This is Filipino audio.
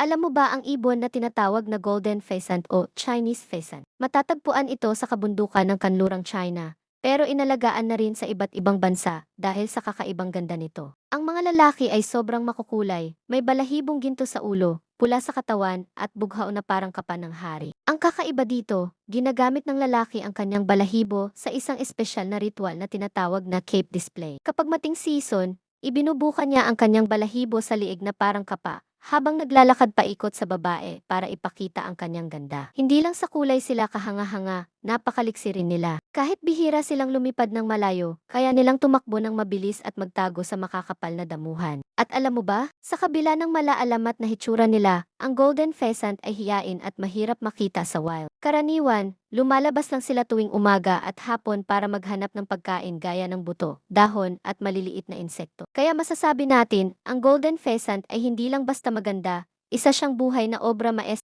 Alam mo ba ang ibon na tinatawag na golden pheasant o Chinese pheasant? Matatagpuan ito sa kabundukan ng kanlurang China, pero inalagaan na rin sa iba't ibang bansa dahil sa kakaibang ganda nito. Ang mga lalaki ay sobrang makukulay, may balahibong ginto sa ulo, pula sa katawan at bughaw na parang kapan ng hari. Ang kakaiba dito, ginagamit ng lalaki ang kanyang balahibo sa isang espesyal na ritual na tinatawag na cape display. Kapag mating season, ibinubukan niya ang kanyang balahibo sa liig na parang kapa habang naglalakad paikot sa babae para ipakita ang kanyang ganda. Hindi lang sa kulay sila kahanga-hanga, napakaliksi rin nila. Kahit bihira silang lumipad ng malayo, kaya nilang tumakbo ng mabilis at magtago sa makakapal na damuhan. At alam mo ba, sa kabila ng malaalamat na hitsura nila, ang golden pheasant ay hiyain at mahirap makita sa wild. Karaniwan, lumalabas lang sila tuwing umaga at hapon para maghanap ng pagkain gaya ng buto, dahon at maliliit na insekto. Kaya masasabi natin, ang golden pheasant ay hindi lang basta maganda, isa siyang buhay na obra maestra